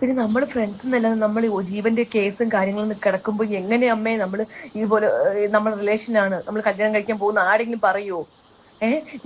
പിന്നെ നമ്മൾ ഫ്രണ്ട്സ് എന്നല്ലാതെ നമ്മൾ ജീവന്റെ കേസും കാര്യങ്ങളും കിടക്കുമ്പോൾ എങ്ങനെ അമ്മേ നമ്മൾ ഇതുപോലെ നമ്മൾ ആണ് നമ്മൾ കല്യാണം കഴിക്കാൻ പോകുന്ന ആരെങ്കിലും പറയുമോ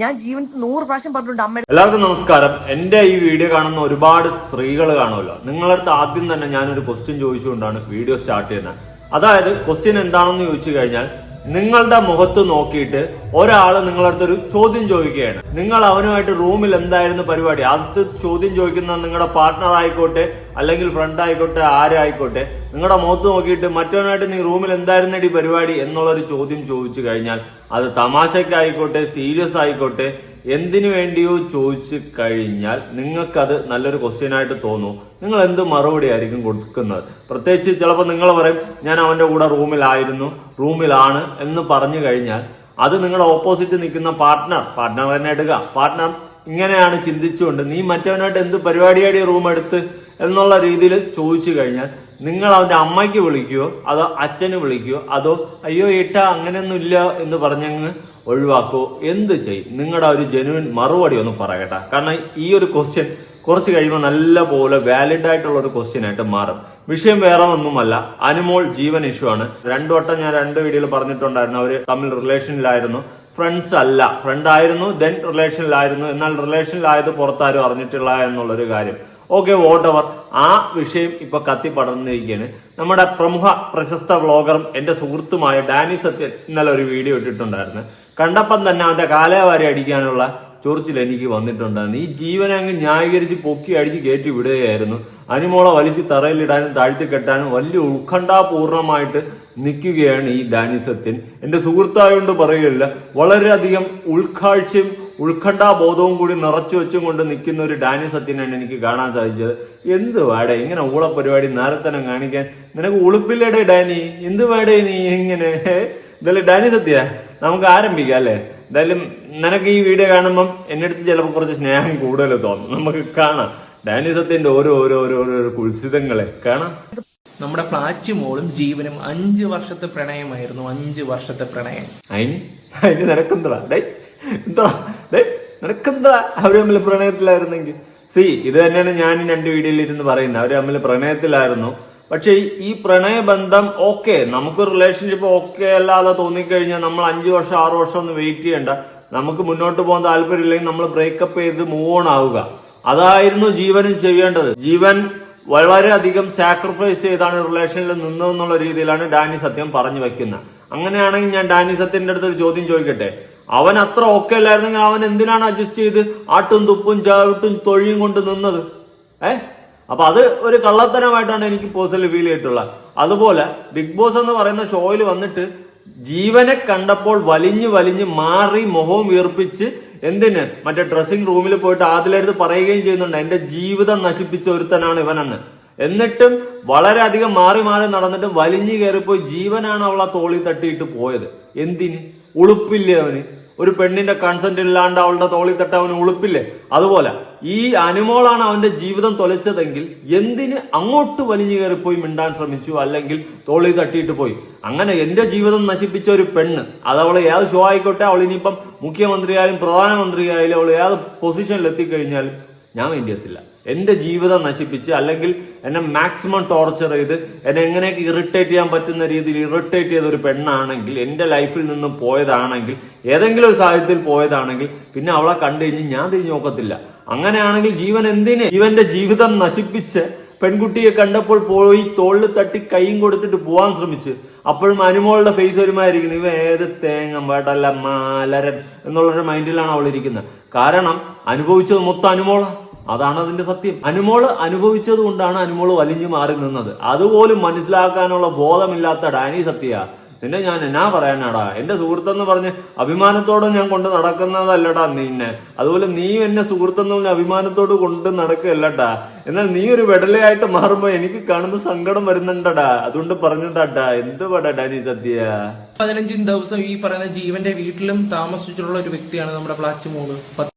ഞാൻ ജീവൻ നൂറ് പ്രാവശ്യം പറഞ്ഞിട്ടുണ്ട് അമ്മ എല്ലാവർക്കും നമസ്കാരം. എന്റെ ഈ വീഡിയോ കാണുന്ന ഒരുപാട് സ്ത്രീകൾ കാണുമല്ലോ. നിങ്ങളടുത്ത് ആദ്യം തന്നെ ഞാനൊരു ക്വസ്റ്റ്യൻ ചോദിച്ചുകൊണ്ടാണ് വീഡിയോ സ്റ്റാർട്ട് ചെയ്യുന്നത്. അതായത് ക്വസ്റ്റ്യൻ എന്താണെന്ന് ചോദിച്ചു കഴിഞ്ഞാൽ നിങ്ങളുടെ മുഖത്ത് നോക്കിയിട്ട് ഒരാൾ നിങ്ങളടുത്ത് ഒരു ചോദ്യം ചോദിക്കുകയാണ്. നിങ്ങൾ അവനുമായിട്ട് റൂമിൽ എന്തായിരുന്നു പരിപാടി? അത് ചോദ്യം ചോദിക്കുന്ന നിങ്ങളുടെ പാർട്ട്ണർ ആയിക്കോട്ടെ അല്ലെങ്കിൽ ഫ്രണ്ട് ആയിക്കോട്ടെ ആരായിക്കോട്ടെ നിങ്ങളുടെ മുഖത്ത് നോക്കിയിട്ട് മറ്റവനായിട്ട് നീ റൂമിൽ എന്തായിരുന്നടി പരിപാടി എന്നുള്ളൊരു ചോദ്യം ചോദിച്ചു കഴിഞ്ഞാൽ അത് തമാശക്കായിക്കോട്ടെ സീരിയസ് ആയിക്കോട്ടെ എന്തിനു വേണ്ടിയോ ചോദിച്ചു കഴിഞ്ഞാൽ നിങ്ങൾക്കത് നല്ലൊരു ക്വസ്റ്റ്യൻ ആയിട്ട് തോന്നും. നിങ്ങൾ എന്ത് മറുപടി ആയിരിക്കും കൊടുക്കുന്നത്? പ്രത്യേകിച്ച് ചിലപ്പോൾ നിങ്ങൾ പറയും ഞാൻ അവന്റെ കൂടെ റൂമിലായിരുന്നു റൂമിലാണ് എന്ന് പറഞ്ഞു കഴിഞ്ഞാൽ അത് നിങ്ങളുടെ ഓപ്പോസിറ്റ് നിൽക്കുന്ന പാർട്ട്ണർ പാർട്ട്ണർ തന്നെ എടുക്കുക പാർട്ട്ണർ ഇങ്ങനെയാണ് ചിന്തിച്ചുകൊണ്ട് നീ മറ്റവനായിട്ട് എന്ത് പരിപാടിയാടി റൂം എടുത്ത് എന്നുള്ള രീതിയിൽ ചോദിച്ചു കഴിഞ്ഞാൽ നിങ്ങൾ അവന്റെ അമ്മയ്ക്ക് വിളിക്കുകയോ അതോ അച്ഛന് വിളിക്കുകയോ അതോ അയ്യോ ഏട്ടാ അങ്ങനെയൊന്നും ഇല്ല എന്ന് പറഞ്ഞങ്ങ് ഒഴിവാക്കോ. എന്ത് ചെയ്യും? നിങ്ങളുടെ ഒരു ജെനുവിൻ മറുപടി ഒന്ന് പറയട്ടെ. കാരണം ഈ ഒരു ക്വസ്റ്റ്യൻ കുറച്ച് കഴിയുമ്പോൾ നല്ല പോലെ വാലിഡ് ആയിട്ടുള്ള ഒരു ക്വസ്റ്റ്യൻ ആയിട്ട് മാറും. വിഷയം വേറെ ഒന്നുമല്ല. അനുമോൾ ജീവൻ ഇഷ്യൂ ആണ്. രണ്ടു വട്ടം ഞാൻ രണ്ട് വീഡിയോയിൽ പറഞ്ഞിട്ടുണ്ടായിരുന്നു. അവർ തമ്മിൽ റിലേഷനിലായിരുന്നു ഫ്രണ്ട്സ് അല്ല. ഫ്രണ്ട് ആയിരുന്നു ദെൻ റിലേഷനിലായിരുന്നു എന്നാൽ റിലേഷനിലായത് പുറത്താരും അറിഞ്ഞിട്ടില്ല എന്നുള്ളൊരു കാര്യം. ഓക്കെ വോട്ട് അവർ ആ വിഷയം ഇപ്പൊ കത്തി പടർന്നിരിക്കുകയാണ് നമ്മുടെ പ്രമുഖ പ്രശസ്ത വ്ളോഗറും എന്റെ സുഹൃത്തുമായ ഡാനി സത്യൻ ഇന്നലെ ഒരു വീഡിയോ ഇട്ടിട്ടുണ്ടായിരുന്നു. കണ്ടപ്പം തന്നെ അവന്റെ കാലവാരി അടിക്കാനുള്ള ചൊറിച്ചിൽ എനിക്ക് വന്നിട്ടുണ്ടായിരുന്നു. ഈ ജീവനെ അങ്ങ് ന്യായീകരിച്ച് പൊക്കി അടിച്ച് കയറ്റി വിടുകയായിരുന്നു. അനിമോളെ വലിച്ച് തറയിലിടാനും താഴ്ത്തി കെട്ടാനും വലിയ ഉത്കണ്ഠാപൂർണമായിട്ട് നിൽക്കുകയാണ് ഈ ഡാനി സത്യൻ എന്റെ സുഹൃത്തായോണ്ട് പറയുകയില്ല വളരെയധികം ഉൾക്കാഴ്ചയും ഉത്കണ്ഠാബോധവും കൂടി നിറച്ചു വെച്ചും കൊണ്ട് നിൽക്കുന്ന ഒരു ഡാനി സത്യനാണ് എനിക്ക് കാണാൻ സാധിച്ചത്. എന്ത് വേടേ ഇങ്ങനെ ഊള പരിപാടി നേരത്തനം കാണിക്കാൻ? നിനക്ക് ഉളുപ്പില്ലേടേ ഡാനി? എന്ത് വേടേ നീ ഇങ്ങനെ? ഇതല്ലേ ഡാനി സത്യ നമുക്ക് ആരംഭിക്കാം അല്ലേ? എന്തായാലും നിനക്ക് ഈ വീഡിയോ കാണുമ്പം എന്റെ അടുത്ത് ചിലപ്പോൾ കുറച്ച് സ്നേഹം കൂടുതൽ തോന്നും. നമുക്ക് കാണാം. ഡാനി സത്യന്റെ ഓരോ ഓരോ ഓരോ ഓരോ കുൽസിതങ്ങളെ കാണാം. നമ്മുടെ പ്ലാച്ചി മോളും ജീവനും അഞ്ച് വർഷത്തെ പ്രണയമായിരുന്നു. അഞ്ച് വർഷത്തെ പ്രണയം. അതിന് അതിന് നിനക്കെന്താ ഡേ എന്താ? ഡേ നിനക്കെന്താ അവർ തമ്മിൽ പ്രണയത്തിലായിരുന്നെങ്കിൽ. സി ഇത് തന്നെയാണ് ഞാൻ രണ്ട് വീഡിയോയിൽ ഇരുന്ന് പറയുന്നത്. അവർ തമ്മിൽ പ്രണയത്തിലായിരുന്നു. പക്ഷെ ഈ- പ്രണയബന്ധം ഓക്കെ നമുക്ക് റിലേഷൻഷിപ്പ് ഓക്കെ അല്ലാതെ തോന്നിക്കഴിഞ്ഞാൽ നമ്മൾ അഞ്ച് വർഷം ആറു വർഷം ഒന്ന് വെയിറ്റ് ചെയ്യണ്ട. നമുക്ക് മുന്നോട്ട് പോകാൻ താല്പര്യമില്ലെങ്കിൽ നമ്മൾ ബ്രേക്കപ്പ് ചെയ്ത് മൂവ് ഓൺ ആവുക. അതായിരുന്നു ജീവനും ചെയ്യേണ്ടത്. ജീവൻ വളരെയധികം സാക്രിഫൈസ് ചെയ്താണ് റിലേഷനിൽ നിന്നതെന്നുള്ള രീതിയിലാണ് ഡാനി സത്യം പറഞ്ഞു വെക്കുന്നത്. അങ്ങനെയാണെങ്കിൽ ഞാൻ ഡാനി സത്യന്റെ അടുത്ത് ഒരു ചോദ്യം ചോദിക്കട്ടെ? അവൻ അത്ര ഓക്കെ അല്ലായിരുന്നെങ്കിൽ അവൻ എന്തിനാണ് അഡ്ജസ്റ്റ് ചെയ്ത് ആട്ടും തുപ്പും ചവിട്ടും തൊഴിയും കൊണ്ട് നിന്നത്? ഏ? അപ്പൊ അത് ഒരു കള്ളത്തരമായിട്ടാണ് എനിക്ക് പേഴ്സണലി ഫീൽ ചെയ്തിട്ടുള്ളത്. അതുപോലെ ബിഗ് ബോസ് എന്ന് പറയുന്ന ഷോയിൽ വന്നിട്ട് ജീവനെ കണ്ടപ്പോൾ വലിഞ്ഞു വലിഞ്ഞു മാറി മുഖവും വീർപ്പിച്ച് എന്തിന്? മറ്റേ ഡ്രസ്സിംഗ് റൂമിൽ പോയിട്ട് ആദിലെടുത്ത് പറയുകയും ചെയ്യുന്നുണ്ട്. എന്റെ ജീവിതം നശിപ്പിച്ച ഒരുത്തനാണ് ഇവനെന്ന്. എന്നിട്ടും വളരെയധികം മാറി മാറി നടന്നിട്ട് വലിഞ്ഞു കയറിപ്പോയി ജീവനാണ് അവളെ തോളി തട്ടിയിട്ട് പോയത്. എന്തിന്? ഉളുപ്പില്ലേ അവന്? ഒരു പെണ്ണിന്റെ കൺസെന്റ് ഇല്ലാണ്ട് അവളുടെ തോളി തട്ട അവന് ഉളുപ്പില്ലേ? അതുപോലെ ഈ അനുമോളാണ് അവന്റെ ജീവിതം തൊലച്ചതെങ്കിൽ എന്തിന് അങ്ങോട്ട് വലിഞ്ഞു കയറിപ്പോയി മിണ്ടാൻ ശ്രമിച്ചു? അല്ലെങ്കിൽ തോളി തട്ടിയിട്ട് പോയി? അങ്ങനെ എന്റെ ജീവിതം നശിപ്പിച്ച ഒരു പെണ്ണ് അത് അവൾ ഏത് ഷോ ആയിക്കോട്ടെ അവൾ ഇനിയിപ്പം മുഖ്യമന്ത്രിയായാലും പ്രധാനമന്ത്രിയായാലും അവൾ ഏത് പൊസിഷനിൽ എത്തിക്കഴിഞ്ഞാൽ ഞാൻ വേണ്ടിയത്തില്ല. എന്റെ ജീവിതം നശിപ്പിച്ച് അല്ലെങ്കിൽ എന്നെ മാക്സിമം ടോർച്ചർ ചെയ്ത് എന്നെ എങ്ങനെയൊക്കെ ഇറിറ്റേറ്റ് ചെയ്യാൻ പറ്റുന്ന രീതിയിൽ ഇറിറ്റേറ്റ് ചെയ്ത ഒരു പെണ്ണാണെങ്കിൽ എന്റെ ലൈഫിൽ നിന്ന് പോയതാണെങ്കിൽ ഏതെങ്കിലും ഒരു സാഹചര്യത്തിൽ പോയതാണെങ്കിൽ പിന്നെ അവളെ കണ്ടു കഴിഞ്ഞ് ഞാൻ തിരിഞ്ഞു നോക്കത്തില്ല. അങ്ങനെയാണെങ്കിൽ ജീവൻ എന്തിന്? ജീവന്റെ ജീവിതം നശിപ്പിച്ച് പെൺകുട്ടിയെ കണ്ടപ്പോൾ പോയി തോളിൽ തട്ടി കൈയും കൊടുത്തിട്ട് പോവാൻ ശ്രമിച്ച് അപ്പോഴും അനുമോളുടെ ഫേസ് ഒരുമായിരിക്കുന്നു ഇവ ഏത് തേങ്ങ വേട്ടല്ല മാലരൻ എന്നുള്ളൊരു മൈൻഡിലാണ് അവൾ ഇരിക്കുന്നത് കാരണം അനുഭവിച്ചത് മൊത്തം അനുമോള. അതാണ് അതിന്റെ സത്യം. അനുമോൾ അനുഭവിച്ചത് കൊണ്ടാണ് അനുമോൾ വലിഞ്ഞു മാറി നിന്നത്. അതുപോലും മനസ്സിലാക്കാനുള്ള ബോധമില്ലാത്ത ഡാനി സത്യ. നിന്നെ ഞാൻ എന്നാ പറയാനാടാ? എന്റെ സുഹൃത്തെന്ന് പറഞ്ഞ് അഭിമാനത്തോടെ ഞാൻ കൊണ്ട് നടക്കുന്നതല്ലടാ നിന്നെ. അതുപോലെ നീ എന്നെ സുഹൃത്തെന്ന് പറഞ്ഞ അഭിമാനത്തോട് കൊണ്ട് നടക്കുകയല്ലട്ടാ. എന്നാൽ നീ ഒരു വെടലയായിട്ട് മാറുമ്പോ എനിക്ക് കാണുന്ന സങ്കടം വരുന്നുണ്ടടാ. അതുകൊണ്ട് പറഞ്ഞതാട്ടാ. എന്ത് പടാ നീ സത്യ? പതിനഞ്ചും ദിവസം ഈ പറയുന്ന ജീവന്റെ വീട്ടിലും താമസിച്ചിട്ടുള്ള ഒരു വ്യക്തിയാണ് നമ്മുടെ പ്ലാച്ചു മോൾ പത്ത്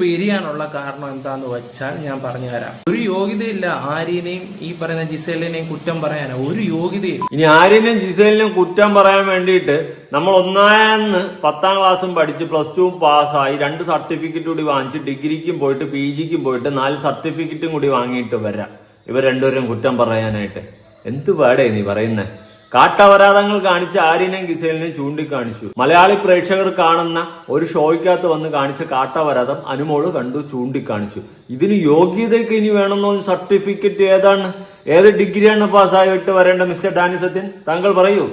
പിരിയാനുള്ള കാരണം എന്താന്ന് വെച്ചാൽ ഞാൻ പറഞ്ഞുതരാം ഒരു യോഗ്യതയില്ല ആര്യനെയും ഈ പറയുന്ന ജിസേലിനെയും കുറ്റം പറയാനാ. ഒരു യോഗ്യതയില്ല. ഇനി ആര്യനെയും ജിസേലിനെയും കുറ്റം പറയാൻ വേണ്ടിയിട്ട് നമ്മൾ ഒന്നായെന്ന് പത്താം ക്ലാസ്സും പഠിച്ച് പ്ലസ് ടു പാസ്സായി രണ്ട് സർട്ടിഫിക്കറ്റ് കൂടി വാങ്ങിച്ച് ഡിഗ്രിക്കും പോയിട്ട് പി ജിക്കും പോയിട്ട് നാല് സർട്ടിഫിക്കറ്റും കൂടി വാങ്ങിയിട്ട് വരാം. ഇവർ രണ്ടുപേരും കുറ്റം പറയാനായിട്ട്. എന്ത് പാടേ നീ പറയുന്നേ? കാട്ടവരാധങ്ങൾ കാണിച്ച ആര്യനെയും ഗിസേലിനെയും ചൂണ്ടിക്കാണിച്ചു. മലയാളി പ്രേക്ഷകർ കാണുന്ന ഒരു ഷോയ്ക്കകത്ത് വന്ന് കാണിച്ച കാട്ടവരാധം അനുമോൾ കണ്ടു ചൂണ്ടിക്കാണിച്ചു. ഇതിന് യോഗ്യതയ്ക്ക് ഇനി വേണമെന്നോ സർട്ടിഫിക്കറ്റ് ഏതാണ്? ഏത് ഡിഗ്രിയാണ് പാസ്സായിട്ട് വരേണ്ട മിസ്റ്റർ ഡാനി സത്യൻ? താങ്കൾ പറയൂ.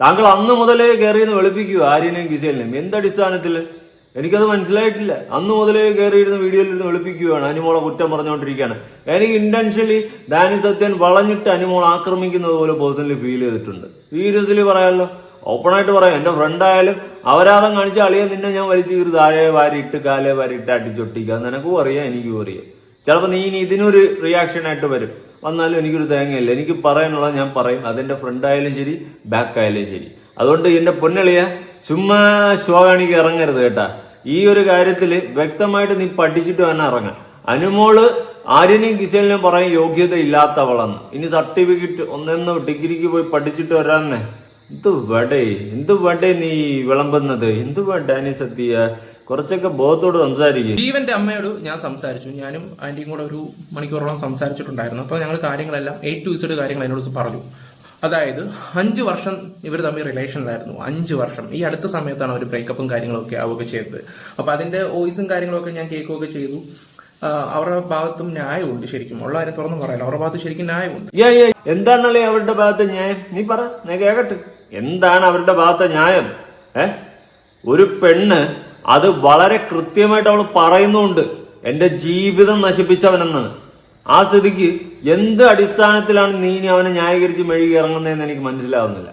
താങ്കൾ അന്ന് മുതലേ കയറിയെന്ന് വെളുപ്പിക്കൂ ആര്യനെയും ഗിസേലിനെയും. എന്തടിസ്ഥാനത്തിൽ എനിക്കത് മനസ്സിലായിട്ടില്ല. അന്ന് മുതലേ കയറിയിരുന്ന വീഡിയോയിൽ ഇരുന്ന് വെളുപ്പിക്കുകയാണ്. അനുമോളെ കുറ്റം പറഞ്ഞുകൊണ്ടിരിക്കുകയാണ്. എനിക്ക് ഇന്റൻഷ്യലി ഡാനി സത്യൻ വളഞ്ഞിട്ട് അനുമോൾ ആക്രമിക്കുന്നത് പോലെ പേഴ്സണലി ഫീൽ ചെയ്തിട്ടുണ്ട്. സീരിയസ്ലി പറയാമല്ലോ ഓപ്പണായിട്ട് പറയാം. എന്റെ ഫ്രണ്ട് ആയാലും അവരാദം കാണിച്ച അളിയെ നിന്നെ ഞാൻ വലിച്ചു കീറി താഴെ വാരിയിട്ട് കാലെ വാരിയിട്ട് അടിച്ചൊട്ടിക്കുക. നിനക്കും അറിയാം എനിക്കും അറിയാം. ചിലപ്പോൾ നീ ഇനി ഇതിനൊരു റിയാക്ഷൻ ആയിട്ട് വരും. വന്നാലും എനിക്കൊരു തേങ്ങയില്ല. എനിക്ക് പറയാനുള്ളത് ഞാൻ പറയും. അതെന്റെ ഫ്രണ്ട് ആയാലും ശരി ബാക്ക് ആയാലും ശരി. അതുകൊണ്ട് എന്റെ പൊന്നളിയ ചുമ്മാ ഷോ കാണിക്ക് ഇറങ്ങരുത് കേട്ടാ. ഈ ഒരു കാര്യത്തിൽ വ്യക്തമായിട്ട് നീ പഠിച്ചിട്ട് തന്നെ ഇറങ്ങാം. അനുമോൾ ആര്യനെയും കിസേലിനെയും പറയും യോഗ്യത ഇല്ലാത്തവളെന്ന്. ഇനി സർട്ടിഫിക്കറ്റ് ഒന്നെന്ന് ഡിഗ്രിക്ക് പോയി പഠിച്ചിട്ട് വരാന്നെ എന്ത് വടേ? എന്ത് വടേ നീ വിളമ്പുന്നത്? എന്ത് വേണ്ട നീ സത്യ? കുറച്ചൊക്കെ ബോധത്തോട് സംസാരിക്കും. ജീവന്റെ അമ്മയോട് ഞാൻ സംസാരിച്ചു. ഞാനും ആന്റിയും കൂടെ ഒരു മണിക്കൂറോളം സംസാരിച്ചിട്ടുണ്ടായിരുന്നു. അപ്പോൾ ഞങ്ങൾ കാര്യങ്ങളെല്ലാം എയ്റ്റ് ടു ഇസഡ് കാര്യങ്ങൾ എന്നോട് പറഞ്ഞു. അതായത് അഞ്ച് വർഷം ഇവർ തമ്മിൽ റിലേഷനിലായിരുന്നു അഞ്ച് വർഷം. ഈ അടുത്ത സമയത്താണ് അവർ ബ്രേക്കപ്പും കാര്യങ്ങളൊക്കെ ആവുകയൊക്കെ ചെയ്തത്. അപ്പൊ അതിന്റെ വോയിസും കാര്യങ്ങളൊക്കെ ഞാൻ കേൾക്കുകയൊക്കെ ചെയ്തു. അവരുടെ ഭാഗത്തും ന്യായമുണ്ട് ശരിക്കും. ഉള്ള കാര്യം തുറന്നു പറയാലോ അവരുടെ ഭാഗത്ത് ശരിക്കും ന്യായമുണ്ട്. എന്താണല്ലേ അവരുടെ ഭാഗത്ത് ന്യായം? നീ പറ. ഞാൻ കേക്കട്ടെ. എന്താണ് അവരുടെ ഭാഗത്തെ ന്യായം? ഏ? ഒരു പെണ്ണ് അത് വളരെ കൃത്യമായിട്ട് അവൾ പറയുന്നുണ്ട്. എന്റെ ജീവിതം നശിപ്പിച്ചവനെന്നാണ് ആ സ്ഥിതിക്ക് എന്ത് അടിസ്ഥാനത്തിലാണ് നീ ഇനി അവനെ ന്യായീകരിച്ച് മെഴുകി ഇറങ്ങുന്നതെന്ന് എനിക്ക് മനസ്സിലാവുന്നില്ല.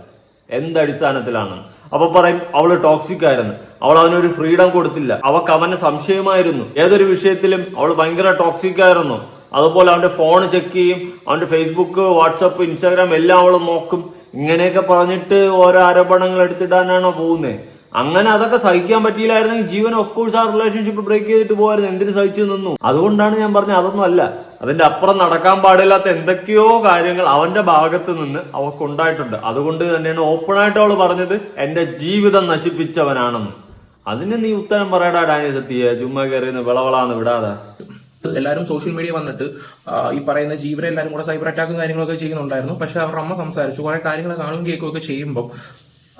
എന്ത് അടിസ്ഥാനത്തിലാണ്? അപ്പൊ പറയും അവൾ ടോക്സിക് ആയിരുന്നു. അവൾ അവനൊരു ഫ്രീഡം കൊടുത്തില്ല. അവക്ക് അവന് സംശയമായിരുന്നു. ഏതൊരു വിഷയത്തിലും അവൾ ഭയങ്കര ടോക്സിക് ആയിരുന്നു. അതുപോലെ അവന്റെ ഫോൺ ചെക്ക് ചെയ്യും അവന്റെ ഫേസ്ബുക്ക് വാട്സപ്പ് ഇൻസ്റ്റാഗ്രാം എല്ലാം അവൾ നോക്കും. ഇങ്ങനെയൊക്കെ പറഞ്ഞിട്ട് ഓരോ ആരോപണങ്ങൾ എടുത്തിടാനാണോ പോകുന്നത് അങ്ങനെ അതൊക്കെ സഹിക്കാൻ പറ്റിയില്ലായിരുന്നെങ്കിൽ ജീവൻ ഓഫ് കോഴ്സ് ആ റിലേഷൻഷിപ്പ് ബ്രേക്ക് ചെയ്തിട്ട് പോകായിരുന്നു എന്തിനു സഹിച്ചു നിന്നു? അതുകൊണ്ടാണ് ഞാൻ പറഞ്ഞത്. അതൊന്നും അല്ല. അതിന്റെ അപ്പുറം നടക്കാൻ പാടില്ലാത്ത എന്തൊക്കെയോ കാര്യങ്ങൾ അവന്റെ ഭാഗത്ത് നിന്ന് അവക്കുണ്ടായിട്ടുണ്ട്. അതുകൊണ്ട് തന്നെയാണ് ഓപ്പൺ ആയിട്ട് അവൾ പറഞ്ഞത് എന്റെ ജീവിതം നശിപ്പിച്ചവനാണെന്ന്. അതിന് നീ ഉത്തരം പറയടാ ഡാനി സത്യ. ചുമ്മാ കയറിയെന്ന് വിളവളാന്ന് വിടാതെ. എല്ലാവരും സോഷ്യൽ മീഡിയ വന്നിട്ട് ഈ പറയുന്ന ജീവനെ എല്ലാവരും കൂടെ സൈബർ അറ്റാക്കും കാര്യങ്ങളൊക്കെ ചെയ്യുന്നുണ്ടായിരുന്നു. പക്ഷെ അവരുടെ അമ്മ സംസാരിച്ചു. കുറെ കാര്യങ്ങൾ കാണുകയും കേൾക്കുകയൊക്കെ ചെയ്യുമ്പോൾ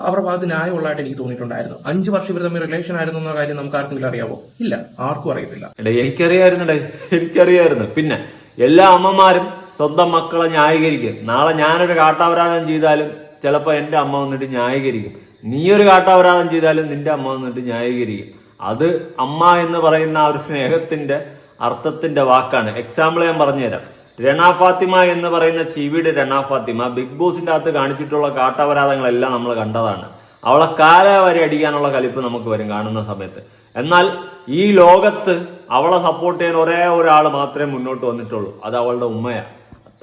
അവരുടെ ഭാഗത്ത് ന്യായമുള്ളതായിട്ട് എനിക്ക് തോന്നിയിട്ടുണ്ടായിരുന്നു. അഞ്ച് വർഷം ഇവർ തമ്മിൽ റിലേഷൻ ആയിരുന്നു എന്ന കാര്യം നമുക്ക് ആർക്കെങ്കിലും അറിയാവോ? ഇല്ല. ആർക്കും അറിയത്തില്ല. എനിക്കറിയായിരുന്നു എനിക്കറിയായിരുന്നു പിന്നെ എല്ലാ അമ്മമാരും സ്വന്തം മക്കളെ ന്യായീകരിക്കും. നാളെ ഞാനൊരു കാട്ടാപരാധം ചെയ്താലും ചിലപ്പോ എന്റെ അമ്മ വന്നിട്ട് ന്യായീകരിക്കും. നീ ഒരു കാട്ടാപരാധം ചെയ്താലും നിന്റെ അമ്മ വന്നിട്ട് ന്യായീകരിക്കും. അത് അമ്മ എന്ന് പറയുന്ന ആ ഒരു സ്നേഹത്തിന്റെ അർത്ഥത്തിന്റെ വാക്കാണ്. എക്സാമ്പിൾ ഞാൻ പറഞ്ഞുതരാം. രണ ഫാത്തിമ എന്ന് പറയുന്ന ചീവിയുടെ രണ ഫാത്തിമ ബിഗ് ബോസിന്റെ അകത്ത് കാണിച്ചിട്ടുള്ള കാട്ടപരാധങ്ങളെല്ലാം നമ്മൾ കണ്ടതാണ്. അവളെ കാലാവരി അടിക്കാനുള്ള കലിപ്പ് നമുക്ക് വരും കാണുന്ന സമയത്ത്. എന്നാൽ ഈ ലോകത്ത് അവളെ സപ്പോർട്ട് ചെയ്യാൻ ഒരേ ഒരാൾ മാത്രമേ മുന്നോട്ട് വന്നിട്ടുള്ളൂ. അത് അവളുടെ ഉമ്മയാണ്.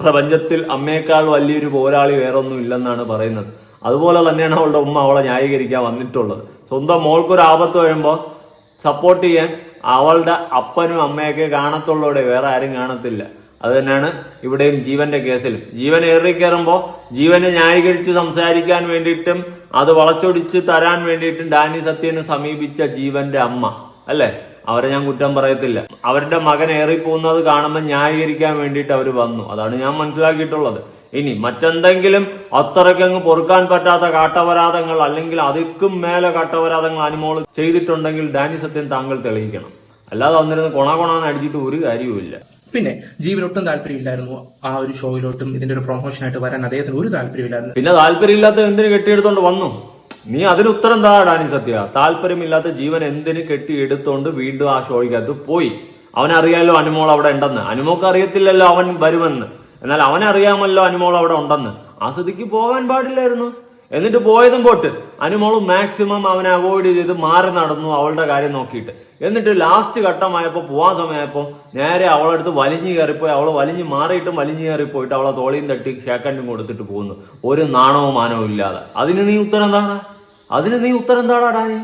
പ്രപഞ്ചത്തിൽ അമ്മയേക്കാൾ വലിയൊരു പോരാളി വേറൊന്നും ഇല്ലെന്നാണ് പറയുന്നത്. അതുപോലെ തന്നെയാണ് അവളുടെ ഉമ്മ അവളെ ന്യായീകരിക്കാൻ വന്നിട്ടുള്ളത്. സ്വന്തം മോൾക്കൊരു ആപത്ത് വരുമ്പോൾ സപ്പോർട്ട് ചെയ്യാൻ അവളുടെ അപ്പനും അമ്മയൊക്കെ കാണത്തുള്ളൂടെ വേറെ ആരും കാണത്തില്ല. അത് തന്നെയാണ് ഇവിടെയും ജീവന്റെ കേസിൽ. ജീവൻ ഏറി കയറുമ്പോൾ ജീവനെ ന്യായീകരിച്ച് സംസാരിക്കാൻ വേണ്ടിയിട്ടും അത് വളച്ചൊടിച്ച് തരാൻ വേണ്ടിയിട്ടും ഡാനി സത്യനെ സമീപിച്ച ജീവന്റെ അമ്മ അല്ലേ? അവരെ ഞാൻ കുറ്റം പറയത്തില്ല. അവരുടെ മകൻ ഏറിപ്പോകുന്നത് കാണുമ്പോൾ ന്യായീകരിക്കാൻ വേണ്ടിയിട്ട് അവർ വന്നു. അതാണ് ഞാൻ മനസ്സിലാക്കിയിട്ടുള്ളത്. ഇനി മറ്റെന്തെങ്കിലും അത്രയ്ക്കങ്ങ് പൊറുക്കാൻ പറ്റാത്ത കാട്ടപരാധങ്ങൾ അല്ലെങ്കിൽ അതിക്കും മേലെ കാട്ടപരാധങ്ങൾ അനുമോൾ ചെയ്തിട്ടുണ്ടെങ്കിൽ ഡാനി സത്യൻ താങ്കൾ തെളിയിക്കണം. അല്ലാതെ വന്നിരുന്ന് കൊണ കൊണാന്ന് അടിച്ചിട്ട് ഒരു കാര്യവുമില്ല. പിന്നെ ജീവനൊട്ടും താല്പര്യമില്ലായിരുന്നു ആ ഒരു ഷോയിലോട്ടും ഇതിന്റെ ഒരു പ്രൊമോഷൻ ആയിട്ട് വരാൻ അദ്ദേഹത്തിന് ഒരു താല്പര്യമില്ലായിരുന്നു. പിന്നെ താല്പര്യമില്ലാത്ത എന്തിനു കെട്ടിയെടുത്തോണ്ട് വന്നു? നീ അതിന് ഉത്തരം താ സത്യ. താല്പര്യമില്ലാത്ത ജീവൻ എന്തിന് കെട്ടിയെടുത്തോണ്ട് വീണ്ടും ആ ഷോയ്ക്കകത്ത് പോയി? അവനറിയാലോ അനുമോൾ അവിടെ ഉണ്ടെന്ന്. അനുമോക്ക് അറിയത്തില്ലല്ലോ അവൻ വരുമെന്ന്. എന്നാൽ അവനറിയാമല്ലോ അനുമോൾ അവിടെ ഉണ്ടെന്ന്. ആ സ്ഥിതിക്ക് പോകാൻ പാടില്ലായിരുന്നു. എന്നിട്ട് പോയതും പോട്ട്. അനുമോൾ മാക്സിമം അവനെ അവോയ്ഡ് ചെയ്ത് മാറി നടന്നു അവളുടെ കാര്യം നോക്കിയിട്ട്. എന്നിട്ട് ലാസ്റ്റ് ഘട്ടമായപ്പോൾ പോവാൻ സമയമായപ്പോൾ നേരെ അവളടുത്ത് വലിഞ്ഞു കയറിപ്പോയി. അവളെ വലിഞ്ഞു മാറിയിട്ടും വലിഞ്ഞു കയറിപ്പോയിട്ട് അവളെ തോളിയും തട്ടി ഷേക്കൻഡും കൊടുത്തിട്ട് പോകുന്നു. ഒരു നാണവും മാനവും ഇല്ലാതെ. അതിന് നീ ഉത്തരം എന്താണ്? അതിന് നീ ഉത്തരം എന്താടാ ഡാനി?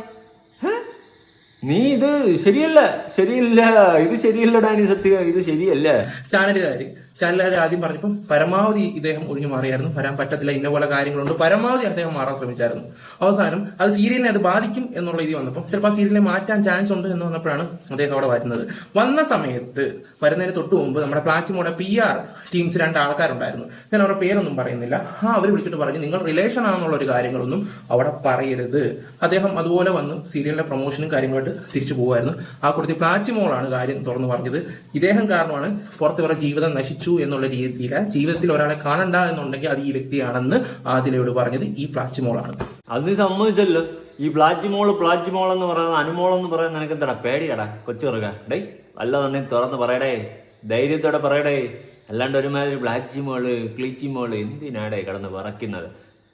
നീ ഇത് ശരിയല്ല. ശരിയില്ല. ഇത് ശരിയല്ല ഡാനി സത്യ. ഇത് ശരിയല്ല. ചാനലുകാർ ചിലർ ആദ്യം പറഞ്ഞപ്പോൾ പരമാവധി ഇദ്ദേഹം ഒഴിഞ്ഞു മാറിയായിരുന്നു. വരാൻ പറ്റത്തില്ല ഇന്ന പോലെ കാര്യങ്ങളുണ്ട്. പരമാവധി അദ്ദേഹം മാറാൻ ശ്രമിച്ചായിരുന്നു. അവസാനം അത് സീരിയലിനെ അത് ബാധിക്കും എന്നുള്ള രീതി വന്നപ്പോൾ ചിലപ്പോൾ സീരിയലിനെ മാറ്റാൻ ചാൻസ് ഉണ്ട് എന്ന് വന്നപ്പോഴാണ് അദ്ദേഹം അവിടെ വരുന്നത്. വന്ന സമയത്ത് വരുന്നതിന് തൊട്ട് മുമ്പ് നമ്മുടെ പ്ലാച്ചിമോടെ പി ആർ ടീംസ് രണ്ട് ആൾക്കാരുണ്ടായിരുന്നു. ഞാൻ അവരുടെ പേരൊന്നും പറയുന്നില്ല. ആ അവർ വിളിച്ചിട്ട് പറഞ്ഞു നിങ്ങൾ റിലേഷൻ ആണെന്നുള്ള ഒരു കാര്യങ്ങളൊന്നും അവിടെ പറയരുത്. അദ്ദേഹം അതുപോലെ വന്ന് സീരിയലിന്റെ പ്രൊമോഷനും കാര്യങ്ങളായിട്ട് തിരിച്ചു പോകുമായിരുന്നു ആ കൂട്ടത്തിൽ പ്ലാച്ചിമോളാണ് കാര്യം തുറന്നു പറഞ്ഞത്. ഇദ്ദേഹം കാരണമാണ് പുറത്ത് ജീവിതം നശിച്ചു. എന്നുള്ള രീതിയിൽ ജീവിതത്തിൽ ഒരാളെ കാണണ്ട എന്നുണ്ടെങ്കിൽ അത് ഈ വ്യക്തിയാണെന്ന് ആദിലയോട് പറഞ്ഞത് ഈ പ്ലാച്ചിമോളാണ്. അത് സംബന്ധിച്ചല്ലോ ഈ പ്ലാച്ചിമോൾ പ്ലാച്ചിമോൾ എന്ന് പറയുന്നത് അനുമോൾ എന്ന് പറയുന്നത് നിനക്ക് എന്താ പേടിയാടാ കൊച്ചു ചെറുക ഡേയ് വല്ലതുണ്ടെങ്കിൽ തുറന്ന് പറയടേ ധൈര്യത്തോടെ പറയടേ. അല്ലാണ്ട് ഒരുമാതിരി ബ്ലാച്ചിമോൾ ക്ലീച്ചിമോൾ എന്തിനാടേ കിടന്ന് വിറയ്ക്കുന്നത്?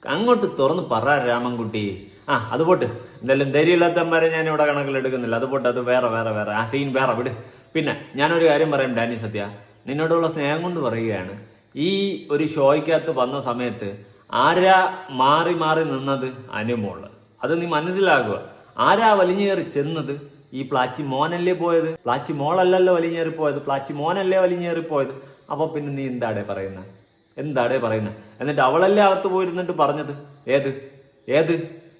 അങ്ങോട്ട് തുറന്ന് പറ രാമൻകുട്ടി. ആ അത് പോട്ട്. എന്തായാലും ധൈര്യമില്ലാത്തമാരെ ഞാൻ ഇവിടെ കണക്കിലെടുക്കുന്നില്ല. അത് പോട്ട് അത് വേറെ വേറെ വേറെ. ആ സീൻ വേറെ വിട്. പിന്നെ ഞാനൊരു കാര്യം പറയാം ഡാനി സത്യ. നിന്നോടുള്ള സ്നേഹം കൊണ്ട് പറയുകയാണ് ഈ ഒരു ഷോയ്ക്കകത്ത് വന്ന സമയത്ത് ആരാ മാറി മാറി നിന്നത് അനുമോൾ? അത് നീ മനസ്സിലാക്കുക. ആരാ വലിഞ്ഞേറി ചെന്നത്? ഈ പ്ലാച്ചി മോനല്ലേ പോയത്? പ്ലാച്ചി മോളല്ലല്ലോ വലിഞ്ഞേറി പോയത്. പ്ലാച്ചി മോനല്ലേ വലിഞ്ഞേറി പോയത്? അപ്പൊ പിന്നെ നീ എന്താടേ പറയുന്നത് എന്താടേ പറയുന്നത് എന്നിട്ട് അവളല്ലേ അകത്ത് പോയിരുന്നിട്ട് പറഞ്ഞത്? ഏത്? ഏത്?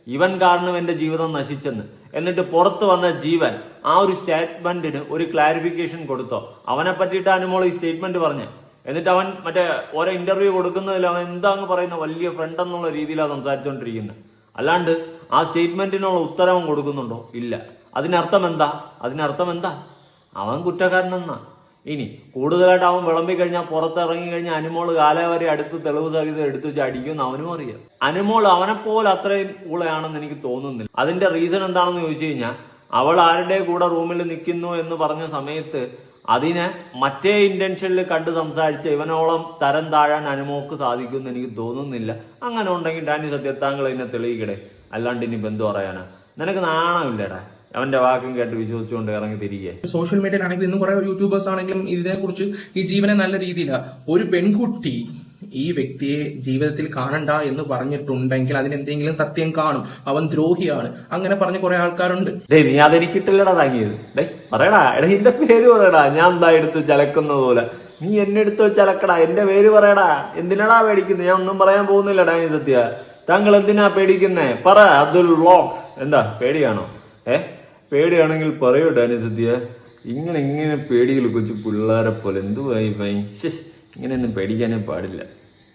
ഇവൻ കാരണം എന്റെ ജീവിതം നശിച്ചെന്ന്. എന്നിട്ട് പുറത്ത് വന്ന ജീവൻ ആ ഒരു സ്റ്റേറ്റ്മെന്റിന് ഒരു ക്ലാരിഫിക്കേഷൻ കൊടുത്തോ. അവനെ പറ്റിയിട്ട് അനുമോൾ ഈ സ്റ്റേറ്റ്മെന്റ് പറഞ്ഞു. എന്നിട്ട് അവൻ മറ്റേ ഓരോ ഇന്റർവ്യൂ കൊടുക്കുന്നതിൽ അവൻ എന്താന്ന് പറയുന്ന വലിയ ഫ്രണ്ട് എന്നുള്ള രീതിയിലാണ് സംസാരിച്ചുകൊണ്ടിരിക്കുന്നത് അല്ലാണ്ട് ആ സ്റ്റേറ്റ്മെന്റിനുള്ള ഉത്തരം അവൻ കൊടുക്കുന്നുണ്ടോ? ഇല്ല. അതിനർത്ഥം എന്താ? അതിനർത്ഥം എന്താ? അവൻ കുറ്റക്കാരനെന്നാ. ഇനി കൂടുതലായിട്ട് അവൻ വിളമ്പി കഴിഞ്ഞാൽ പുറത്തിറങ്ങി കഴിഞ്ഞാൽ അനുമോൾ കാലവരെ അടുത്ത് തെളിവ് സഹിതം എടുത്തു വെച്ച് അവനും അറിയാം. അനുമോൾ അവനെ പോലെ അത്രയും ഊളയാണെന്ന് എനിക്ക് തോന്നുന്നില്ല. അതിന്റെ റീസൺ എന്താണെന്ന് ചോദിച്ചു കഴിഞ്ഞാൽ അവൾ ആരുടെ കൂടെ റൂമിൽ നിൽക്കുന്നു എന്ന് പറഞ്ഞ സമയത്ത് അതിനെ മറ്റേ ഇന്റൻഷനിൽ കണ്ട് സംസാരിച്ച് ഇവനോളം തരം താഴാൻ അനുമോക്ക് സാധിക്കുമെന്ന് എനിക്ക് തോന്നുന്നില്ല. അങ്ങനെ ഉണ്ടെങ്കിൽ ഡാനി സത്യത്താങ്കൾ എന്നെ തെളിയിക്കടേ. അല്ലാണ്ട് ഇനി ബന്ധു പറയാനാ. നിനക്ക് നാണമില്ലടാ. അവന്റെ വാക്കും കേട്ട് വിശ്വസിച്ചുകൊണ്ട് ഇറങ്ങി തിരികെ സോഷ്യൽ മീഡിയയിലാണെങ്കിലും ഇന്നും കുറെ യൂട്യൂബേഴ്സ് ആണെങ്കിലും ഇതിനെക്കുറിച്ച് ഈ ജീവനെ നല്ല രീതിയിലാണ് ഒരു പെൺകുട്ടി ഈ വ്യക്തിയെ ജീവിതത്തിൽ കാണണ്ട എന്ന് പറഞ്ഞിട്ടുണ്ടെങ്കിൽ അതിനെന്തെങ്കിലും സത്യം കാണും. അവൻ ദ്രോഹിയാണ്. അങ്ങനെ പറഞ്ഞ കുറെ ആൾക്കാരുണ്ട്. ഡേ നീ അതെനിക്കിട്ടില്ലടാ താങ്ങിയത്. ഡേ പറയടാ. എടാ എന്റെ പേര് പറയടാ. ഞാൻ എന്താ എടുത്ത് ചലക്കുന്നത് പോലെ. നീ എന്നെ എടുത്ത് ചലക്കടാ. എന്റെ പേര് പറയടാ. എന്തിനടാ പേടിക്കുന്നത് ഞാൻ ഒന്നും പറയാൻ പോകുന്നില്ല ഡാനി സത്യ. താങ്കൾ എന്തിനാ പേടിക്കുന്നേ? പറ അബ്ദുൽ വ്ളോഗ്സ് എന്താ പേടിയാണോ? ഏ? പേടിയാണെങ്കിൽ പറയൂ ഡാനി സദ്യ ഇങ്ങനെ ഇങ്ങനെ പേടികൾ കൊച്ചു പിള്ളേരെ പോലെ എന്തുവായി ഭൈ ഇങ്ങനെയൊന്നും പേടിക്കാനേ പാടില്ല.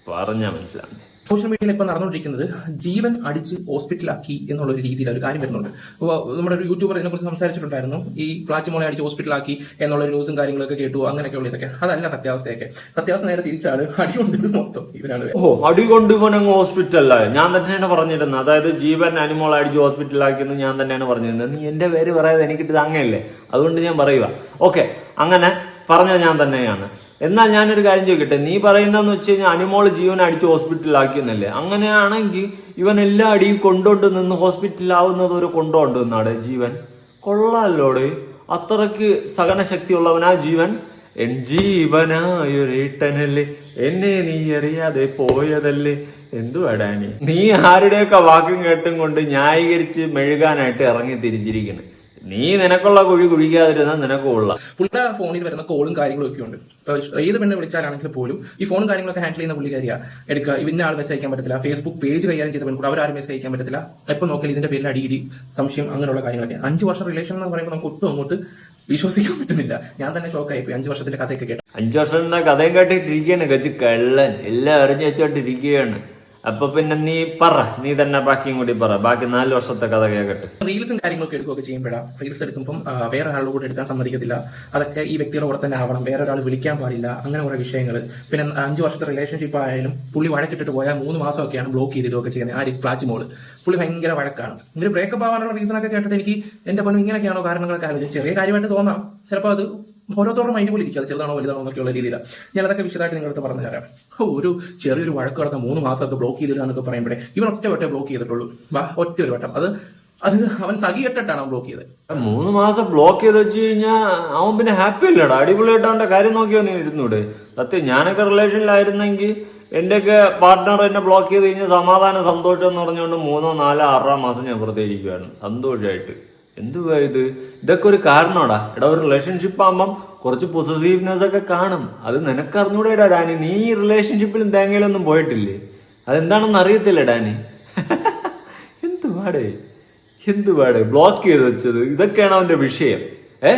പറഞ്ഞാൽ മനസ്സിലാവും സോഷ്യൽ മീഡിയയിൽ ഇപ്പൊ നടന്നുകൊണ്ടിരിക്കുന്നത് ജീവൻ അടിച്ച് ഹോസ്പിറ്റലാക്കി എന്നുള്ള ഒരു രീതിയിൽ ഒരു കാര്യം വരുന്നുണ്ട്. അപ്പോൾ നമ്മുടെ ഒരു യൂട്യൂബർ ഇതിനെക്കുറിച്ച് സംസാരിച്ചിട്ടുണ്ടായിരുന്നു. ഈ പ്ലാച്ചിമോളെ അടിച്ച് ഹോസ്പിറ്റലാക്കി എന്നുള്ള ന്യൂസും കാര്യങ്ങളൊക്കെ കേട്ടു. അങ്ങനെയൊക്കെയുള്ള ഇതൊക്കെ. അതല്ല സത്യാവസ്ഥയൊക്കെ. സത്യാവസ്ഥ നേരെ തിരിച്ചാണ് അടികൊണ്ടത് മൊത്തം ഇതിനാണ് ഓ അടി കൊണ്ട് ഇവൻ അങ്ങ് ഹോസ്പിറ്റലിലായി ഞാൻ തന്നെയാണ് പറഞ്ഞിരുന്നത്. അതായത് ജീവൻ അനിമോൾ അടിച്ച് ഹോസ്പിറ്റലാക്കി എന്ന് ഞാൻ തന്നെയാണ് പറഞ്ഞിരുന്നത്. നീ എന്റെ പേര് പറയാതെ എനിക്കിട്ട് അങ്ങയല്ലേ അതുകൊണ്ട് ഞാൻ പറയുക ഓക്കെ അങ്ങനെ പറഞ്ഞത് ഞാൻ തന്നെയാണ്. എന്നാൽ ഞാനൊരു കാര്യം ചോദിക്കട്ടെ? നീ പറയുന്നതെന്ന് വെച്ച് കഴിഞ്ഞാൽ അനുമോൾ ജീവൻ അടിച്ച് ഹോസ്പിറ്റലിലാക്കിയെന്നല്ലേ? അങ്ങനെയാണെങ്കിൽ ഇവൻ എല്ലാ അടിയും കൊണ്ടോണ്ട് നിന്ന് ഹോസ്പിറ്റലിലാവുന്നത് ഒരു കൊണ്ടോണ്ട് നിന്നാടെ ജീവൻ? കൊള്ളാലോട് അത്രയ്ക്ക് സഹനശക്തിയുള്ളവനാ ജീവൻ. എൻ ജീവനായൊരേട്ടനല്ലേ. എന്നെ നീ അറിയാതെ പോയതല്ലേ. എന്തു നീ? നീ ആരുടെയൊക്കെ വാക്കും കേട്ടും കൊണ്ട് ന്യായീകരിച്ച് മെഴുകാനായിട്ട് ഇറങ്ങി തിരിച്ചിരിക്കുന്നു നീ നിനക്കുള്ള കുഴി കുഴിക്കാതിരുന്നാൽ നിനക്കുള്ള പുള്ളിയുടെ ഫോണിൽ വരുന്ന കോളും കാര്യങ്ങളും ഒക്കെ ഉണ്ട് ഏത് പെണ്ണ് വിളിച്ചാലാണെങ്കിൽ പോലും ഈ ഫോൺ കാര്യങ്ങളൊക്കെ ഹാൻഡിൽ ചെയ്യുന്ന പുള്ളിക്കാരിയാ. എടുക്കുക. ഇന്ന ആൾ മെസ്സേജ് അയക്കാൻ പറ്റത്തില്ല. ഫേസ്ബുക്ക് പേജ് കൈകാര്യം ചെയ്ത പെൺകുട്ടി അവരാരും മെസ്സേജ് അയക്കാൻ പറ്റത്തില്ല. എപ്പോൾ നോക്കിയാൽ ഇതിന്റെ പേരിൽ അടി അടിയിടി സംശയം അങ്ങനെയുള്ള കാര്യങ്ങളൊക്കെ അഞ്ച് വർഷം റിലേഷൻ എന്ന് പറയുമ്പോൾ നമുക്ക് ഒട്ടും അങ്ങോട്ട് വിശ്വസിക്കാൻ പറ്റുന്നില്ല. ഞാൻ തന്നെ ഷോക്കായി പോയി അഞ്ച് വർഷത്തിന്റെ കഥയൊക്കെ കേട്ടു അഞ്ചു വർഷം കഥയും കേട്ടിട്ടിരിക്കുകയാണ് കച്ച് കള്ളൻ. എല്ലാം അറിഞ്ഞു വെച്ചോണ്ടിരിക്കുകയാണ് അപ്പൊ പിന്നെ നീ പറ നീ തന്നെ ബാക്കിയും കൂടി പറ. ബാക്കി നാല് വർഷത്തെ കഥ കേൾക്കട്ടെ റീൽസും കാര്യങ്ങളൊക്കെ എടുക്കുകയൊക്കെ ചെയ്യുമ്പോഴാണ് റീൽസ് എടുക്കുമ്പോൾ വേറെ ഒരാളുടെ കൂടെ എടുക്കാൻ സമ്മതിക്കത്തില്ല. അതൊക്കെ ഈ വ്യക്തിയുടെ കൂടെ തന്നെ ആവണം വേറെ ഒരാൾ വിളിക്കാൻ പാടില്ല അങ്ങനെ കുറെ വിഷയങ്ങൾ പിന്നെ അഞ്ച് വർഷത്തെ റിലേഷൻഷിപ്പ് ആയാലും പുള്ളി വഴക്കിട്ടിട്ട് പോയാൽ മൂന്ന് മാസമൊക്കെയാണ് ബ്ലോക്ക് ചെയ്തിട്ടൊക്കെ ചെയ്യുന്നത് ആ പ്ലാച്ച് മോൾ പുള്ളി ഭയങ്കര വഴക്കാണ്. ഇവർ ബ്രേക്കപ്പ് ആവാനുള്ള റീസൺ ഒക്കെ കേട്ടിട്ട് എനിക്ക് എന്റെ പൊന്നും ഇങ്ങനെയൊക്കെയാണോ കാരണങ്ങളൊക്കെ ആലോചിച്ച് ചെറിയ കാര്യമായിട്ട് തോന്നാം. ചിലപ്പോൾ അത് ഓരോരുത്തരുടെ മൈൻഡ് പോലെ അത് ചെറുതാണോ വലുതാണോ എന്നൊക്കെയുള്ള രീതിയിലാണ് ഞാൻ അതൊക്കെ വിശദമായിട്ട് നിങ്ങളുടെ പറഞ്ഞു തരാം. ഒരു ചെറിയൊരു വഴക്ക് നടന്ന മൂന്ന് മാസമൊക്കെ ബ്ലോക്ക് ചെയ്തില്ല എന്നൊക്കെ പറയുമ്പോഴേ ഇവൻ ഒറ്റ വട്ടേ ബ്ലോക്ക് ചെയ്തിട്ടുള്ളൂ. ഒറ്റ ഒരു വട്ടം. അത് അത് അവൻ സഖി കെട്ടിട്ടാണ് അവൻ ബ്ലോക്ക് ചെയ്തത്. മൂന്ന് മാസം ബ്ലോക്ക് ചെയ്ത് വെച്ച് കഴിഞ്ഞാൽ അവൻ പിന്നെ ഹാപ്പി അല്ലടാ. അടിപൊളിയായിട്ട് അവന്റെ കാര്യം നോക്കിയോ നീ ഇരുന്നൂടെ. സത്യം ഞാനൊക്കെ റിലേഷനിലായിരുന്നെങ്കിൽ എന്റെയൊക്കെ പാർട്ട്ണർ എന്നെ ബ്ലോക്ക് ചെയ്ത് കഴിഞ്ഞാൽ സമാധാനം സന്തോഷം എന്ന് പറഞ്ഞുകൊണ്ട് മൂന്നോ നാലോ ആറാം മാസം ഞാൻ വെറുതെ ഇരിക്കുവായിരുന്നു. സന്തോഷമായിട്ട് എന്തുവാ ഇത്? ഇതൊക്കെ ഒരു കാരണോടാ. എടാ ഒരു റിലേഷൻഷിപ്പ് ആകുമ്പം കുറച്ച് പൊസസീവ്നെസ് ഒക്കെ കാണും. അത് നിനക്കറിഞ്ഞൂടെ ഇടാ ഡാനി. നീ ഈ റിലേഷൻഷിപ്പിലും തേങ്ങയിലൊന്നും പോയിട്ടില്ലേ? അതെന്താണെന്ന് അറിയത്തില്ല ഡാനി? എന്തുവാടേ? എന്തുവാടേ? ബ്ലോക്ക് ചെയ്ത് വെച്ചത്. ഇതൊക്കെയാണ് അവന്റെ വിഷയം. ഏ?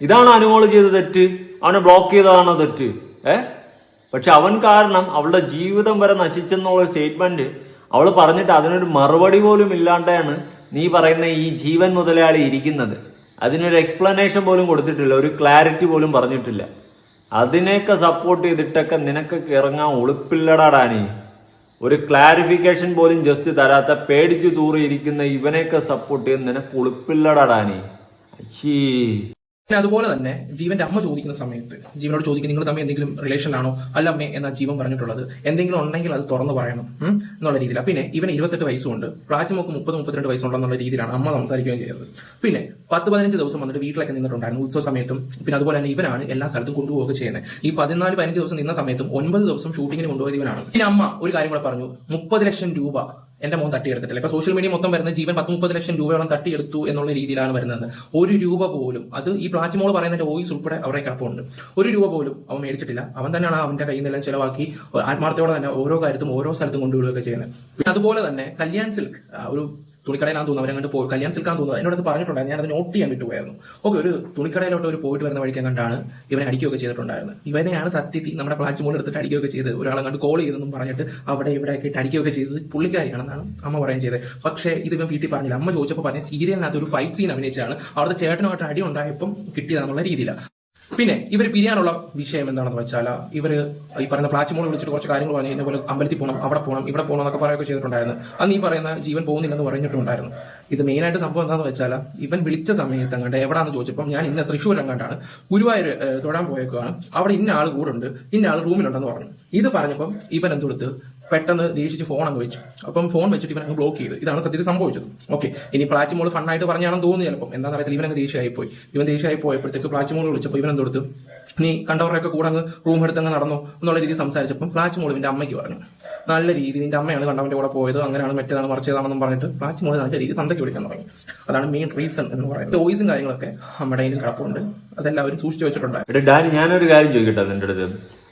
ഇതാണ് അനുമോൾ ചെയ്ത തെറ്റ്? അവനെ ബ്ലോക്ക് ചെയ്തതാണോ തെറ്റ്? ഏ? പക്ഷെ അവൻ കാരണം അവളുടെ ജീവിതം വരെ നശിച്ചെന്നുള്ള സ്റ്റേറ്റ്മെന്റ് അവൾ പറഞ്ഞിട്ട് അതിനൊരു മറുപടി പോലും ഇല്ലാണ്ടാണ് നീ പറയുന്ന ഈ ജീവൻ മുതലാളി ഇരിക്കുന്നത്. അതിനൊരു എക്സ്പ്ലനേഷൻ പോലും കൊടുത്തിട്ടില്ല. ഒരു ക്ലാരിറ്റി പോലും പറഞ്ഞിട്ടില്ല. അതിനെയൊക്കെ സപ്പോർട്ട് ചെയ്തിട്ടൊക്കെ നിനക്കൊക്കെ ഇറങ്ങാൻ ഉളുപ്പില്ലടാ ഡാനി. ഒരു ക്ലാരിഫിക്കേഷൻ പോലും ജസ്റ്റ് തരാത്ത പേടിച്ചു തൂറിയിരിക്കുന്ന ഇവനെയൊക്കെ സപ്പോർട്ട് ചെയ്യുന്ന നിനക്ക് ഉളുപ്പില്ലടാ ഡാനി. പിന്നെ അതുപോലെ തന്നെ ജീവന്റെ അമ്മ ചോദിക്കുന്ന സമയത്ത് ജീവനോട് ചോദിക്കുന്ന നിങ്ങൾ തമ്മിൽ എന്തെങ്കിലും റിലേഷനിലാണോ അല്ല അമ്മേ എന്നാ ജീവൻ പറഞ്ഞിട്ടുള്ളത്? എന്തെങ്കിലും ഉണ്ടെങ്കിൽ അത് തുറന്നു പറയണം എന്നുള്ള രീതിയിൽ പിന്നെ ഇവന് ഇരുപത്തെട്ട് വയസ്സുണ്ട്. പ്രാച്ചമൊക്കെ മുപ്പത് മുപ്പത്തിരണ്ട് വയസ്സുണ്ടെന്നുള്ള രീതിയിലാണ് അമ്മ സംസാരിക്കുകയും ചെയ്തത്. പിന്നെ പത്ത് പതിനഞ്ച് ദിവസം വന്നിട്ട് വീട്ടിലൊക്കെ നിന്നിട്ടുണ്ടായിരുന്നു ഉത്സവ സമയത്തും. പിന്നെ അതുപോലെ തന്നെ ഇവനാണ് എല്ലാ സ്ഥലത്തും കൊണ്ടുപോവുക ചെയ്യുന്നത്. ഈ പതിനാല് പതിനഞ്ച് ദിവസം നിന്ന സമയത്തും ഒൻപത് ദിവസം ഷൂട്ടിങ്ങിന് കൊണ്ടുപോയത് ഇവനാണ്. പിന്നെ അമ്മ ഒരു കാര്യം കൂടെ പറഞ്ഞു. മുപ്പത് ലക്ഷം രൂപ എന്റെ മോൻ തട്ടിയെടുത്തിട്ടില്ല. ഇപ്പൊ സോഷ്യൽ മീഡിയ മൊത്തം വരുന്നത് ജീവൻ പത്ത് മുപ്പത് ലക്ഷം രൂപയോളം തട്ടിയെടുത്തു എന്നുള്ള രീതിയിലാണ് വരുന്നത്. ഒരു രൂപ പോലും അത് ഈ പ്ലാച്ചിമോൾ പറയുന്നതിന്റെ വോയിസ് ഉൾപ്പെടെ അവരെ കിടപ്പുണ്ട്. ഒരു രൂപ പോലും അവൻ മേടിച്ചിട്ടില്ല. അവൻ തന്നെയാണ് അവന്റെ കയ്യിൽ നിന്നെല്ലാം ചെലവാക്കി ആത്മാർത്ഥയോടെ തന്നെ ഓരോ കാര്യത്തും ഓരോ സ്ഥലത്തും കൊണ്ടുവിടുകയൊക്കെ ചെയ്യുന്നത്. അതുപോലെ തന്നെ കല്യാൺ സിൽക്ക് ഒരു തുണിക്കടയിലാന്ന് തോന്നുന്നു അവരെ കണ്ട് പോയി. കല്യാൺ സിൽക്കാൻ തോന്നുന്നു. എന്നോട് അത് പറഞ്ഞിട്ടുണ്ടായിരുന്നു. ഞാൻ അത് നോട്ട് ചെയ്യാൻ വിട്ടുപോയായിരുന്നു. ഓക്കെ ഒരു തുണിക്കടയിലോട്ട് ഒരു പോയിട്ട് വരുന്ന വഴിക്കാൻ കണ്ടാണ് ഇവനെ അടിക്കുകയൊക്കെ ചെയ്തിട്ടുണ്ടായിരുന്നത്. ഇവനെയാണ് സത്യത്തിൽ നമ്മുടെ പ്ലാച്ച് മോൾ എടുത്തിട്ട് അടിക്കുകയൊക്കെ ചെയ്ത് ഒരാളെ കണ്ട് കോൾ ചെയ്തെന്നും പറഞ്ഞിട്ട് അവിടെ ഇവിടെ ഒക്കെ അടിക്കുകയൊക്കെ ചെയ്തത് പുള്ളിക്കാരിയാണെന്നാണ് അമ്മ പറയുകയും ചെയ്തത്. പക്ഷേ ഇത് ഇവൻ വീട്ടിൽ പറഞ്ഞില്ല. അമ്മ ചോദിച്ചപ്പോൾ പറഞ്ഞ സീരിയലിനകത്ത് ഒരു ഫൈറ്റ് സീൻ അഭിനയിച്ചാണ് അവിടുത്തെ ചേട്ടനുമായിട്ട് അടി ഉണ്ടായപ്പം കിട്ടിയതെന്നുള്ള രീതിയിലാണ്. പിന്നെ ഇവർ പിരിയാനുള്ള വിഷയം എന്താണെന്ന് വെച്ചാൽ ഇവർ ഈ പറയുന്ന പ്ലാച്ചിമോൾ വിളിച്ചിട്ട് കുറച്ച് കാര്യങ്ങൾ പറഞ്ഞു. പോലെ അമ്പലത്തിൽ പോകണം അവിടെ പോകണം ഇവിടെ പോകണം എന്നൊക്കെ പറയുകയൊക്കെ ചെയ്തിട്ടുണ്ടായിരുന്നു. അന്ന് ഈ പറയുന്ന ജീവൻ പോകുന്നില്ലെന്ന് പറഞ്ഞിട്ടുണ്ടായിരുന്നു. ഇത് മെയിനായിട്ട് സംഭവം എന്താണെന്ന് വെച്ചാൽ ഇവൻ വിളിച്ച സമയത്ത് അങ്ങോട്ട് എവിടെയാണെന്ന് ചോദിച്ചപ്പോൾ ഞാൻ ഇന്ന് തൃശ്ശൂർ അങ്ങാണ്ടാണ് ഗുരുവായൂർ തൊഴാൻ പോയേക്കുവാണ്. അവിടെ ഇന്ന ആൾ കൂടുണ്ട് ഇന്ന ആൾ റൂമിലുണ്ടെന്ന് പറഞ്ഞു. ഇത് പറഞ്ഞപ്പം ഇവൻ എന്തെടുത്ത്? പെട്ടെന്ന് ദേഷിച്ച് ഫോൺ അങ്ങ് വെച്ചു. അപ്പം ഫോൺ വെച്ചിട്ട് ഇവൻ അങ്ങ് ബ്ലോക്ക് ചെയ്തു. ഇതാണ് സത്യത്തിൽ സംഭവിച്ചത്. ഓക്കെ ഇനി പ്ലാച്ചിമോൾ ഫണ്ണായിട്ട് പറഞ്ഞാണെന്ന് തോന്നുന്നു ചിലപ്പം. എന്താണെന്ന് അറിയത്തില്ല. ഇവൻ ദേഷ്യമായി പോയി ഇവൻ ദേഷ്യമായി പോയപ്പോഴത്തേക്ക് പ്ലാച്ചിമോൾ വിളിച്ചപ്പോൾ ഇവൻ എന്തെടുത്ത്? നീ കണ്ടവരൊക്കെ കൂടെ അങ്ങ് റൂം എടുത്ത് അങ്ങ് നടന്നു എന്നുള്ള രീതിയിൽ സംസാരിച്ചപ്പം പ്ലാച്ചിമോൾ ഇവന്റെ അമ്മയ്ക്ക് പറഞ്ഞു. നല്ല രീതി നിന്റെ അമ്മയാണ് കണ്ടവന്റെ കൂടെ പോയത്. അങ്ങനെയാണ് മറ്റേതാണ് മറിച്ചതാണെന്നും പറഞ്ഞിട്ട് പ്ലാച്ചിമോൾ നല്ല രീതി തന്തയ്ക്ക് വിളിക്കാൻ തുടങ്ങി. അതാണ് മെയിൻ റീസൺ എന്ന് പറയുന്നത്. വോയിസും കാര്യങ്ങളൊക്കെ നമ്മുടെ കയ്യിൽ കിടപ്പുണ്ട്. അതെല്ലാവരും സൂക്ഷിച്ചു വെച്ചിട്ടുണ്ട് എടാ ഡാനി ഞാനൊരു കാര്യം ചോദിക്കട്ടെ നിന്റെ അടുത്ത്?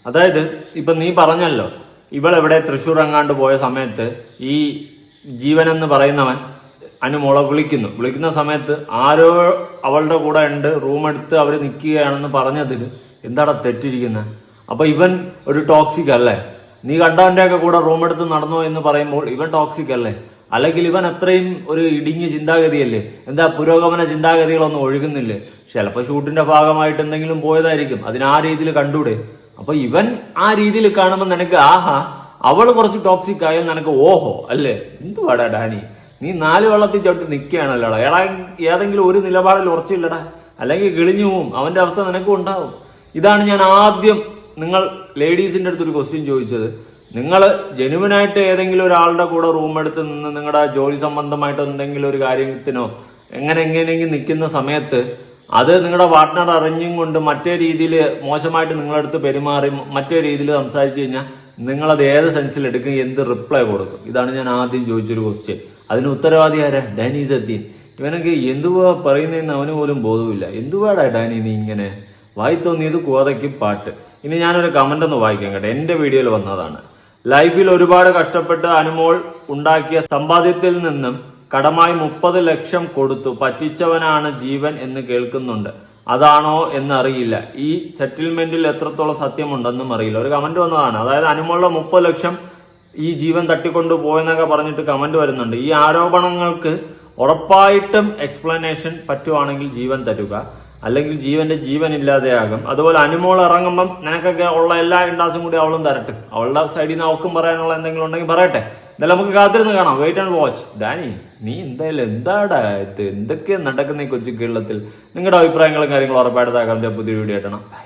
അതായത് ഇപ്പൊ നീ പറഞ്ഞല്ലോ ഇവളെവിടെ തൃശ്ശൂർ അങ്ങാണ്ട് പോയ സമയത്ത് ഈ ജീവൻ എന്ന് പറയുന്നവൻ അനുമോളെ വിളിക്കുന്നു. വിളിക്കുന്ന സമയത്ത് ആരോ അവളുടെ കൂടെ ഉണ്ട് റൂമെടുത്ത് അവർ നിൽക്കുകയാണെന്ന് പറഞ്ഞതിൽ എന്താടാ തെറ്റിരിക്കുന്നത് അപ്പോൾ ഇവൻ ഒരു ടോക്സിക് അല്ലേ? നീ കണ്ടവന്റെ ഒക്കെ കൂടെ റൂമെടുത്ത് നടന്നോ എന്ന് പറയുമ്പോൾ ഇവൻ ടോക്സിക് അല്ലേ? അല്ലെങ്കിൽ ഇവൻ അത്രയും ഒരു ഇടുങ്ങിയ ചിന്താഗതിയല്ലേ? എന്താ പുരോഗമന ചിന്താഗതികളൊന്നും ഒഴുകുന്നില്ലേ? ചിലപ്പോൾ ഷൂട്ടിന്റെ ഭാഗമായിട്ട് എന്തെങ്കിലും പോയതായിരിക്കും. അതിന് ആ രീതിയിൽ കണ്ടൂടെ? അപ്പൊ ഇവൻ ആ രീതിയിൽ കാണുമ്പോൾ നിനക്ക് ആഹാ അവൾ കുറച്ച് ടോക്സിക് ആയാൽ നിനക്ക് ഓഹോ അല്ലേ? എന്തുവാടാ ഡാനി? നീ നാല് വെള്ളത്തിൽ ചവിട്ടി നിൽക്കുകയാണല്ലോടാ എടാ ഏതെങ്കിലും ഒരു നിലപാടിൽ ഉറച്ചില്ലടാ. അല്ലെങ്കിൽ കിളിഞ്ഞു പോവും. അവന്റെ അവസ്ഥ നിനക്കും ഉണ്ടാവും. ഇതാണ് ഞാൻ ആദ്യം നിങ്ങൾ ലേഡീസിന്റെ അടുത്ത് ഒരു ക്വസ്റ്റ്യൻ ചോദിച്ചത്. നിങ്ങൾ ജനുവനായിട്ട് ഏതെങ്കിലും ഒരാളുടെ കൂടെ റൂം എടുത്ത് നിന്ന് നിങ്ങളുടെ ജോലി സംബന്ധമായിട്ട് എന്തെങ്കിലും ഒരു കാര്യത്തിനോ എങ്ങനെ എങ്ങനെയെങ്കിലും നിൽക്കുന്ന സമയത്ത് അത് നിങ്ങളുടെ പാർട്ട്ണർ അറിഞ്ഞും കൊണ്ട് മറ്റേ രീതിയിൽ മോശമായിട്ട് നിങ്ങളടുത്ത് പെരുമാറി മറ്റേ രീതിയിൽ സംസാരിച്ചു കഴിഞ്ഞാൽ നിങ്ങളത് ഏത് സെൻസിൽ എടുക്കും എന്ത് റിപ്ലൈ കൊടുക്കും? ഇതാണ് ഞാൻ ആദ്യം ചോദിച്ചൊരു ക്വസ്റ്റ്യൻ അതിന് ഉത്തരവാദി ആരാ? ഡാനി അദ്ദീൻ ഇവനൊക്കെ എന്തുവാ പറയുന്നതെന്ന് അവന് പോലും ബോധവുമില്ല. എന്തുവാടാ ഡാനി നീ ഇങ്ങനെ? വായി തോന്നിയത് കോതയ്ക്ക് പാട്ട്. ഇനി ഞാനൊരു കമന്റ് ഒന്ന് വായിക്കാം കേട്ടോ. എന്റെ വീഡിയോയിൽ വന്നതാണ്. ലൈഫിൽ ഒരുപാട് കഷ്ടപ്പെട്ട് അനുമോൾ ഉണ്ടാക്കിയ സമ്പാദ്യത്തിൽ നിന്നും കടമായി മുപ്പത് ലക്ഷം കൊടുത്തു. പറ്റിച്ചവനാണ് ജീവൻ എന്ന് കേൾക്കുന്നുണ്ട്. അതാണോ എന്നറിയില്ല. ഈ സെറ്റിൽമെന്റിൽ എത്രത്തോളം സത്യമുണ്ടെന്നും അറിയില്ല. ഒരു കമന്റ് വന്നതാണ്. അതായത് അനുമോളുടെ മുപ്പത് ലക്ഷം ഈ ജീവൻ തട്ടിക്കൊണ്ടു പോയെന്നൊക്കെ പറഞ്ഞിട്ട് കമന്റ് വരുന്നുണ്ട്. ഈ ആരോപണങ്ങൾക്ക് ഉറപ്പായിട്ടും എക്സ്പ്ലനേഷൻ പറ്റുവാണെങ്കിൽ ജീവൻ തരുക. അല്ലെങ്കിൽ ജീവന്റെ ജീവൻ ഇല്ലാതെയാകും. അതുപോലെ അനുമോൾ ഇറങ്ങുമ്പം നിനക്കൊക്കെ ഉള്ള എല്ലാ ഇൻഡാസും കൂടി അവളും തരട്ടെ. അവളുടെ സൈഡിൽ നിന്ന് അവൾക്കും പറയാനുള്ള എന്തെങ്കിലും ഉണ്ടെങ്കിൽ പറയട്ടെ. എന്തായാലും നമുക്ക് കാത്തിരുന്ന് കാണാം. വെയിറ്റ് ആൻഡ് വാച്ച് ഡാനി നീ എന്തായാലും എന്താടാ എന്തൊക്കെയാണ് എന്തൊക്കെയാ നടക്കുന്ന ഈ കൊച്ചു കേരളത്തിൽ? നിങ്ങളുടെ അഭിപ്രായങ്ങളും കാര്യങ്ങളും ഉറപ്പായിട്ട് താക്കാൻ പുതിയ വീഡിയോ ആയിട്ടാണ്